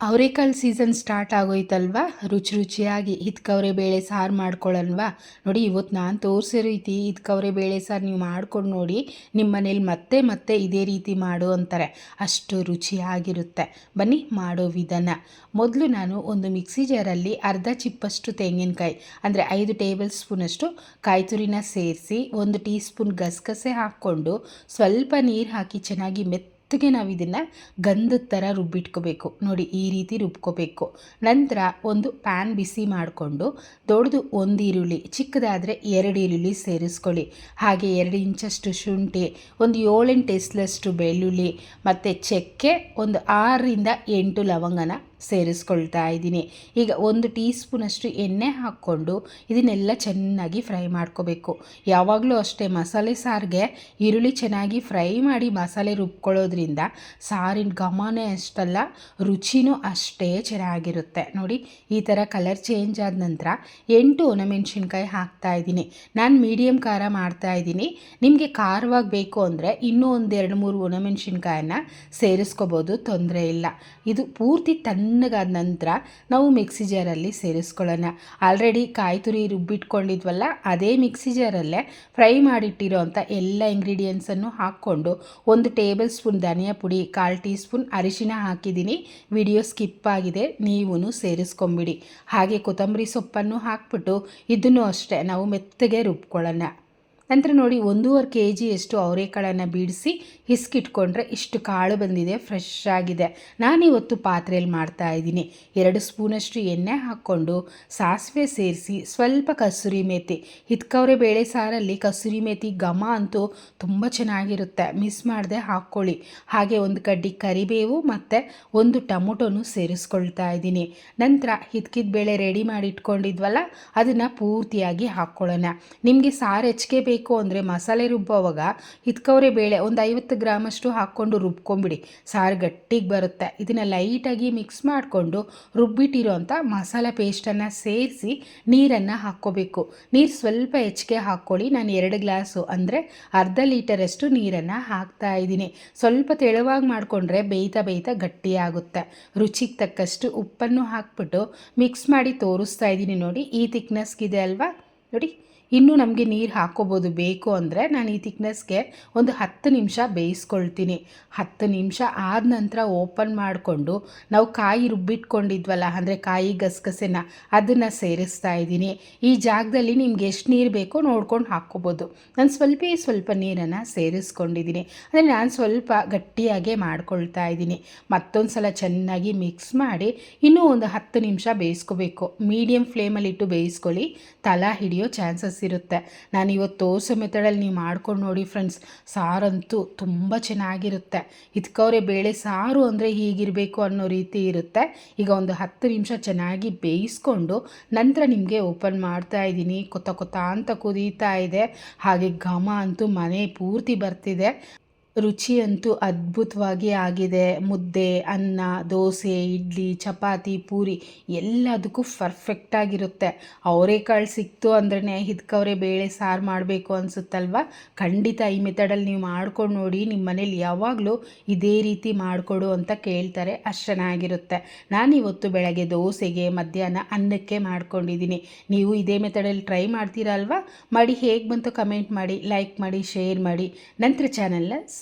ಅವರೆಕಾಳು season start ಆಗೋಯ್ತಲ್ವಾ? ರುಚಿ ರುಚಿಯಾಗಿ ಹಿತ್ಕವ್ರೆ ಬೇಳೆ ಸಾರು ಮಾಡ್ಕೊಳ್ಳಲ್ವಾ ನೋಡಿ ಇವತ್ತು ನಾನು ತೋರಿಸೋ ರೀತಿ ಹಿತ್ಕವ್ರೆ ಬೇಳೆ ಸಾರು ನೀವು ಮಾಡ್ಕೊಂಡು ನೋಡಿ ನಿಮ್ಮ ಮನೇಲಿ ಮತ್ತೆ ಮತ್ತೆ ಇದೇ ರೀತಿ ಮಾಡು ಅಂತಾರೆ. ಅಷ್ಟು ರುಚಿಯಾಗಿರುತ್ತೆ. ಬನ್ನಿ, ಮಾಡೋ ವಿಧಾನ. ಮೊದಲು ನಾನು ಒಂದು ಮಿಕ್ಸಿ ಜಾರಲ್ಲಿ ಅರ್ಧ ಚಿಪ್ಪಷ್ಟು ತೆಂಗಿನಕಾಯಿ, ಅಂದರೆ ಐದು ಟೇಬಲ್ ಸ್ಪೂನಷ್ಟು ಕಾಯಿ ತುರಿನ ಸೇರಿಸಿ, ಒಂದು ಟೀ ಸ್ಪೂನ್ ಗಸಗಸೆ ಹಾಕ್ಕೊಂಡು ಸ್ವಲ್ಪ ನೀರು ಹಾಕಿ ಚೆನ್ನಾಗಿ ಮೆತ್ತ ಮೆತ್ತಗೆ ನಾವು ಇದನ್ನು ಗಂಧದ ಥರ ರುಬ್ಬಿಟ್ಕೋಬೇಕು. ನೋಡಿ ಈ ರೀತಿ ರುಬ್ಕೋಬೇಕು. ನಂತರ ಒಂದು ಪ್ಯಾನ್ ಬಿಸಿ ಮಾಡಿಕೊಂಡು ದೊಡ್ಡದು ಒಂದು ಈರುಳ್ಳಿ, ಚಿಕ್ಕದಾದರೆ ಎರಡು ಈರುಳ್ಳಿ ಸೇರಿಸ್ಕೊಳ್ಳಿ. ಹಾಗೆ ಎರಡು ಇಂಚಷ್ಟು ಶುಂಠಿ, ಒಂದು ಏಳೆಂಟು ಎಸ್ಲಷ್ಟು ಬೆಳ್ಳುಳ್ಳಿ, ಮತ್ತು ಚಕ್ಕೆ ಒಂದು ಆರರಿಂದ ಎಂಟು ಲವಂಗನ ಸೇರಿಸ್ಕೊಳ್ತಾ ಇದ್ದೀನಿ ಈಗ ಒಂದು ಟೀ ಸ್ಪೂನಷ್ಟು ಎಣ್ಣೆ ಹಾಕ್ಕೊಂಡು ಇದನ್ನೆಲ್ಲ ಚೆನ್ನಾಗಿ ಫ್ರೈ ಮಾಡ್ಕೋಬೇಕು. ಯಾವಾಗಲೂ ಅಷ್ಟೇ ಮಸಾಲೆ ಸಾರಿಗೆ ಈರುಳ್ಳಿ ಚೆನ್ನಾಗಿ ಫ್ರೈ ಮಾಡಿ ಮಸಾಲೆ ರುಬ್ಕೊಳ್ಳೋದ್ರಿಂದ ಸಾರಿನ ಘಮನೇ ಅಷ್ಟಲ್ಲ, ರುಚಿನೂ ಅಷ್ಟೇ ಚೆನ್ನಾಗಿರುತ್ತೆ. ನೋಡಿ, ಈ ಥರ ಕಲರ್ ಚೇಂಜ್ ಆದ ನಂತರ ಎಂಟು ಒಣಮೆಣ್ಸಿನ್ಕಾಯಿ ಹಾಕ್ತಾ ಇದ್ದೀನಿ ನಾನು ಮೀಡಿಯಮ್ ಖಾರ ಮಾಡ್ತಾ ಇದ್ದೀನಿ ನಿಮಗೆ ಖಾರವಾಗಿ ಬೇಕು ಅಂದರೆ ಇನ್ನೂ ಒಂದೆರಡು ಮೂರು ಒಣಮೆಣ್ಸಿನ್ಕಾಯನ್ನ ಸೇರಿಸ್ಕೋಬೋದು, ತೊಂದರೆ ಇಲ್ಲ. ಇದು ಪೂರ್ತಿ ತನ್ನ ತಣ್ಣಗಾದ ನಂತರ ನಾವು ಮಿಕ್ಸಿ ಜಾರಲ್ಲಿ ಸೇರಿಸ್ಕೊಳ್ಳೋಣ. ಆಲ್ರೆಡಿ ಕಾಯಿ ತುರಿ ರುಬ್ಬಿಟ್ಕೊಂಡಿದ್ವಲ್ಲ, ಅದೇ ಮಿಕ್ಸಿ ಜಾರಲ್ಲೇ ಫ್ರೈ ಮಾಡಿಟ್ಟಿರೋ ಅಂಥ ಎಲ್ಲ ಇಂಗ್ರೀಡಿಯೆಂಟ್ಸನ್ನು ಹಾಕ್ಕೊಂಡು ಒಂದು ಟೇಬಲ್ ಸ್ಪೂನ್ ಧನಿಯಾ ಪುಡಿ, ಕಾಲು ಟೀ ಸ್ಪೂನ್ ಅರಿಶಿನ ಹಾಕಿದ್ದೀನಿ. ವಿಡಿಯೋ ಸ್ಕಿಪ್ ಆಗಿದೆ ನೀವೂ ಸೇರಿಸ್ಕೊಂಬಿಡಿ. ಹಾಗೆ ಕೊತ್ತಂಬರಿ ಸೊಪ್ಪನ್ನು ಹಾಕ್ಬಿಟ್ಟು ಇದನ್ನು ಅಷ್ಟೇ, ನಾವು ಮೆತ್ತಗೆ ರುಬ್ಕೊಳ್ಳೋಣ. ನಂತರ ನೋಡಿ ಒಂದೂವರೆ ಕೆ ಜಿಯಷ್ಟು ಅವರೆಕಾಳನ್ನು ಬಿಡಿಸಿ ಹಿಸ್ಕಿಟ್ಕೊಂಡ್ರೆ ಇಷ್ಟು ಕಾಳು ಬಂದಿದೆ ಫ್ರೆಶ್ ಆಗಿದೆ. ನಾನಿವತ್ತು ಪಾತ್ರೆಯಲ್ಲಿ ಮಾಡ್ತಾ ಇದ್ದೀನಿ. ಎರಡು ಸ್ಪೂನಷ್ಟು ಎಣ್ಣೆ ಹಾಕ್ಕೊಂಡು ಸಾಸಿವೆ ಸೇರಿಸಿ ಸ್ವಲ್ಪ ಕಸೂರಿ ಮೇತಿ. ಹಿತ್ಕವ್ರೆ ಬೇಳೆ ಸಾರಲ್ಲಿ ಕಸೂರಿ ಮೇಥಿ ಘಮ ಅಂತೂ ತುಂಬ ಚೆನ್ನಾಗಿರುತ್ತೆ. ಮಿಸ್ ಮಾಡದೆ ಹಾಕ್ಕೊಳ್ಳಿ. ಹಾಗೆ ಒಂದು ಕಡ್ಡಿ ಕರಿಬೇವು ಮತ್ತು ಒಂದು ಟೊಮೊಟೊನು ಸೇರಿಸ್ಕೊಳ್ತಾ ಇದ್ದೀನಿ. ನಂತರ ಹಿತ್ಕಿದ ಬೇಳೆ ರೆಡಿ ಮಾಡಿ ಇಟ್ಕೊಂಡಿದ್ವಲ್ಲ ಅದನ್ನು ಪೂರ್ತಿಯಾಗಿ ಹಾಕ್ಕೊಳ್ಳೋಣ. ನಿಮಗೆ ಸಾರು ಹೆಚ್ಚಿಗೆ ಬೇಕು ಅಂದರೆ ಮಸಾಲೆ ರುಬ್ಬುವಾಗ ಹಿತ್ಕವ್ರೆ ಬೇಳೆ ಒಂದು ಐವತ್ತು ಗ್ರಾಮಷ್ಟು ಹಾಕ್ಕೊಂಡು ರುಬ್ಕೊಂಬಿಡಿ. ಸಾರು ಗಟ್ಟಿಗೆ ಬರುತ್ತೆ. ಇದನ್ನು ಲೈಟಾಗಿ ಮಿಕ್ಸ್ ಮಾಡಿಕೊಂಡು ರುಬ್ಬಿಟ್ಟಿರೋ ಅಂಥ ಮಸಾಲೆ ಪೇಸ್ಟನ್ನು ಸೇರಿಸಿ ನೀರನ್ನು ಹಾಕ್ಕೋಬೇಕು. ನೀರು ಸ್ವಲ್ಪ ಹೆಚ್ಚಿಗೆ ಹಾಕ್ಕೊಳ್ಳಿ. ನಾನು ಎರಡು ಗ್ಲಾಸು ಅಂದರೆ ಅರ್ಧ ಲೀಟರಷ್ಟು ನೀರನ್ನು ಹಾಕ್ತಾ ಇದ್ದೀನಿ. ಸ್ವಲ್ಪ ತೆಳುವಾಗಿ ಮಾಡಿಕೊಂಡ್ರೆ ಬೇಯ್ತಾ ಬೇಯ್ತಾ ಗಟ್ಟಿಯಾಗುತ್ತೆ ರುಚಿಗೆ ತಕ್ಕಷ್ಟು ಉಪ್ಪನ್ನು ಹಾಕ್ಬಿಟ್ಟು ಮಿಕ್ಸ್ ಮಾಡಿ ತೋರಿಸ್ತಾ ಇದ್ದೀನಿ ನೋಡಿ. ಈ ಥಿಕ್ನೆಸ್ಗಿದೆ ಅಲ್ವಾ? ನೋಡಿ. ಇನ್ನೂ ನಮಗೆ ನೀರು ಹಾಕ್ಕೋಬೋದು ಬೇಕು ಅಂದರೆ ನಾನು ಈ ತಿಕ್ನೆಸ್ಗೆ ಒಂದು ಹತ್ತು ನಿಮಿಷ ಬೇಯಿಸ್ಕೊಳ್ತೀನಿ. ಹತ್ತು ನಿಮಿಷ ಆದ ನಂತರ ಓಪನ್ ಮಾಡಿಕೊಂಡು ನಾವು ಕಾಯಿ ರುಬ್ಬಿಟ್ಕೊಂಡಿದ್ವಲ್ಲ, ಅಂದರೆ ಕಾಯಿ ಗಸಗಸೆನ ಅದನ್ನು ಸೇರಿಸ್ತಾ ಇದ್ದೀನಿ. ಈ ಜಾಗದಲ್ಲಿ ನಿಮ್ಗೆ ಎಷ್ಟು ನೀರು ಬೇಕೋ ನೋಡ್ಕೊಂಡು ಹಾಕ್ಕೋಬೋದು. ನಾನು ಸ್ವಲ್ಪ ಸ್ವಲ್ಪ ನೀರನ್ನು ಸೇರಿಸ್ಕೊಂಡಿದ್ದೀನಿ. ಅಂದರೆ ನಾನು ಸ್ವಲ್ಪ ಗಟ್ಟಿಯಾಗೆ ಮಾಡ್ಕೊಳ್ತಾ ಇದ್ದೀನಿ. ಮತ್ತೊಂದು ಸಲ ಚೆನ್ನಾಗಿ ಮಿಕ್ಸ್ ಮಾಡಿ ಇನ್ನೂ ಒಂದು ಹತ್ತು ನಿಮಿಷ ಬೇಯಿಸ್ಕೋಬೇಕು. ಮೀಡಿಯಮ್ ಫ್ಲೇಮಲ್ಲಿಟ್ಟು ಬೇಯಿಸ್ಕೊಳ್ಳಿ. ತಲಾ ಹಿಡಿಯೋ ಚಾನ್ಸಸ್ ಇರುತ್ತೆ ನಾನು ಇವತ್ತು ಸಮೇತಳಲ್ಲಿ ಮೆಥಡಲ್ಲಿ ನೀವು ಮಾಡ್ಕೊಂಡು ನೋಡಿ ಫ್ರೆಂಡ್ಸ್ ಸಾರಂತೂ ತುಂಬ ಚೆನ್ನಾಗಿರುತ್ತೆ. ಇದಕ್ಕವ್ರೆ ಬೇಳೆ ಸಾರು ಅಂದರೆ ಹೀಗಿರಬೇಕು ಅನ್ನೋ ರೀತಿ ಇರುತ್ತೆ. ಈಗ ಒಂದು ಹತ್ತು ನಿಮಿಷ ಚೆನ್ನಾಗಿ ಬೇಯಿಸ್ಕೊಂಡು ನಂತರ ನಿಮಗೆ ಓಪನ್ ಮಾಡ್ತಾ ಇದ್ದೀನಿ. ಕೊತ್ತ ಕೊತ್ತ ಅಂತ ಕುದೀತಾ ಇದೆ. ಹಾಗೆ ಘಮ ಅಂತೂ ಮನೆ ಪೂರ್ತಿ ಬರ್ತಿದೆ. ರುಚಿಯಂತೂ ಅದ್ಭುತವಾಗಿ ಆಗಿದೆ. ಮುದ್ದೆ, ಅನ್ನ, ದೋಸೆ, ಇಡ್ಲಿ, ಚಪಾತಿ, ಪೂರಿ ಎಲ್ಲದಕ್ಕೂ ಪರ್ಫೆಕ್ಟಾಗಿರುತ್ತೆ ಅವರೆಕಾಳು ಸಿಕ್ತು ಅಂದ್ರೆ ಹಿದ್ಕವ್ರೆ ಬೇಳೆ ಸಾರು ಮಾಡಬೇಕು ಅನಿಸುತ್ತಲ್ವ? ಖಂಡಿತ ಈ ಮೆಥಡಲ್ಲಿ ನೀವು ಮಾಡ್ಕೊಂಡು ನೋಡಿ ನಿಮ್ಮ ಮನೇಲಿ ಯಾವಾಗಲೂ ಇದೇ ರೀತಿ ಮಾಡಿಕೊಡು ಅಂತ ಕೇಳ್ತಾರೆ. ಅಷ್ಟು ಚೆನ್ನಾಗಿರುತ್ತೆ. ನಾನಿವತ್ತು ಬೆಳಗ್ಗೆ ದೋಸೆಗೆ, ಮಧ್ಯಾಹ್ನ ಅನ್ನಕ್ಕೆ ಮಾಡ್ಕೊಂಡಿದ್ದೀನಿ ನೀವು ಇದೇ ಮೆಥಡಲ್ಲಿ ಟ್ರೈ ಮಾಡ್ತೀರಲ್ವ ಮಾಡಿ ಹೇಗೆ ಬಂತು ಕಮೆಂಟ್ ಮಾಡಿ ಲೈಕ್ ಮಾಡಿ ಶೇರ್ ಮಾಡಿ. ನಂತರ ಚಾನಲ್ನ